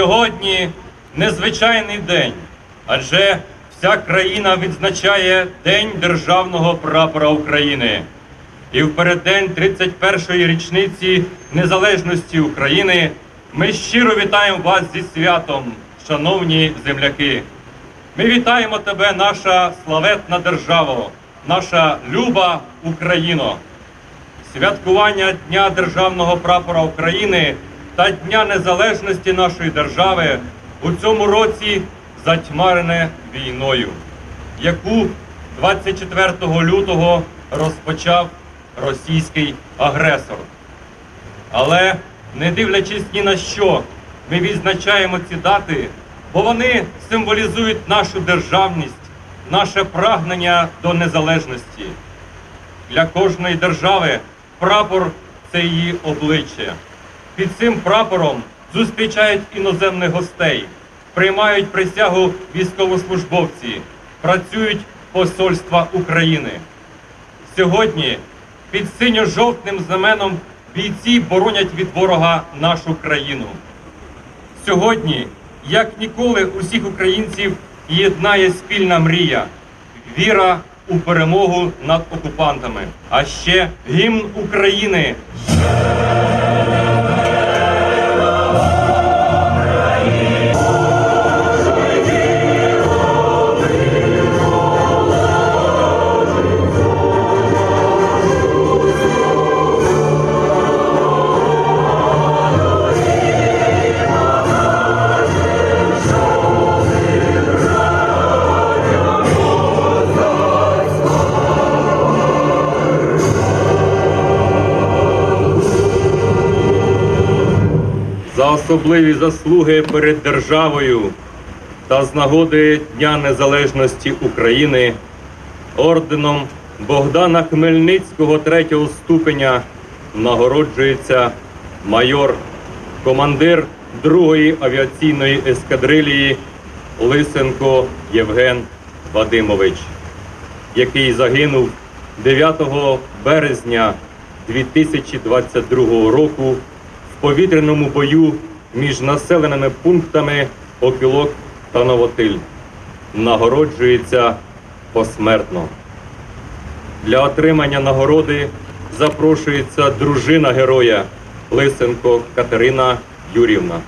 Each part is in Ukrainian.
Сьогодні незвичайний день, адже вся країна відзначає День Державного прапора України. І в переддень 31-ї річниці незалежності України ми щиро вітаємо вас зі святом, шановні земляки. Ми вітаємо тебе, наша славетна держава, наша люба Україно. Святкування Дня Державного прапора України та Дня Незалежності нашої держави у цьому році затьмарене війною, яку 24 лютого розпочав російський агресор. Але не дивлячись ні на що, ми відзначаємо ці дати, бо вони символізують нашу державність, наше прагнення до незалежності. Для кожної держави прапор це її обличчя. Під цим прапором зустрічають іноземних гостей, приймають присягу військовослужбовці, працюють посольства України. Сьогодні під синьо-жовтним знаменом бійці боронять від ворога нашу країну. Сьогодні, як ніколи, усіх українців єднає спільна мрія, віра у перемогу над окупантами, а ще гімн України. Особливі заслуги перед державою та з нагоди Дня Незалежності України орденом Богдана Хмельницького третього ступеня нагороджується майор, командир другої авіаційної ескадрилії Лисенко Євген Вадимович, який загинув 9 березня 2022 року повітряному бою між населеними пунктами Опілок та Новотиль. Нагороджується посмертно. Для отримання нагороди запрошується дружина героя Лисенко Катерина Юрівна.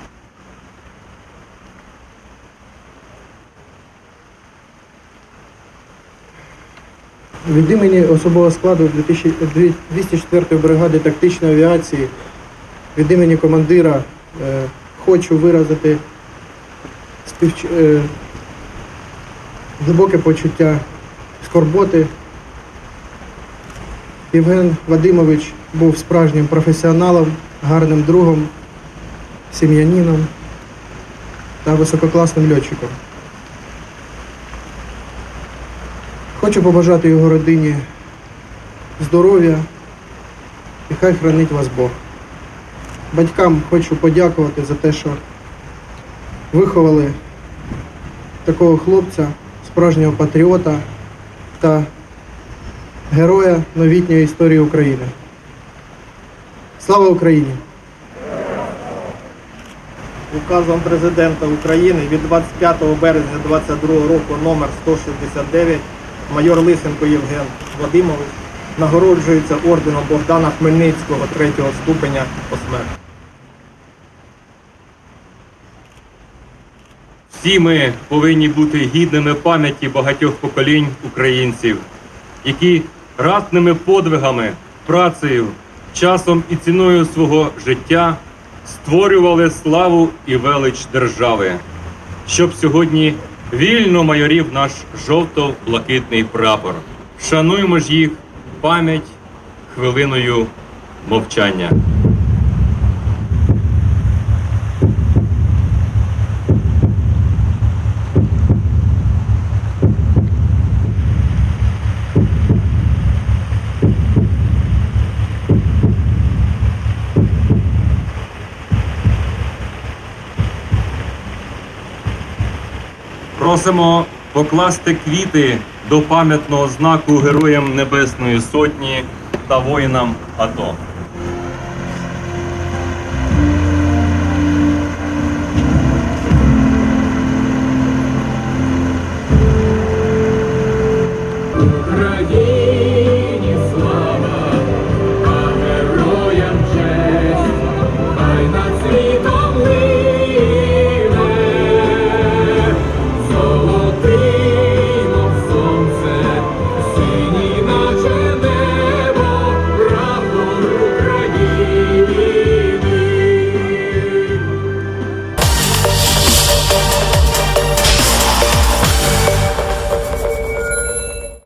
Від імені особового складу 2000 204-ї бригади тактичної авіації, від імені командира хочу виразити співч... е, глибоке почуття скорботи. Євген Вадимович був справжнім професіоналом, гарним другом, сім'янином та висококласним льотчиком. Хочу побажати його родині здоров'я і хай хранить вас Бог. Батькам хочу подякувати за те, що виховали такого хлопця, справжнього патріота та героя новітньої історії України. Слава Україні! Указом президента України від 25 березня 2022 року номер 169 майор Лисенко Євген Вадимович нагороджується орденом Богдана Хмельницького третього ступеня посмертно. Всі ми повинні бути гідними пам'яті багатьох поколінь українців, які ратними подвигами, працею, часом і ціною свого життя створювали славу і велич держави, щоб сьогодні вільно майорів наш жовто-блакитний прапор. Шануємо ж їх пам'ять хвилиною мовчання. Просимо покласти квіти до пам'ятного знаку Героям Небесної Сотні та воїнам АТО.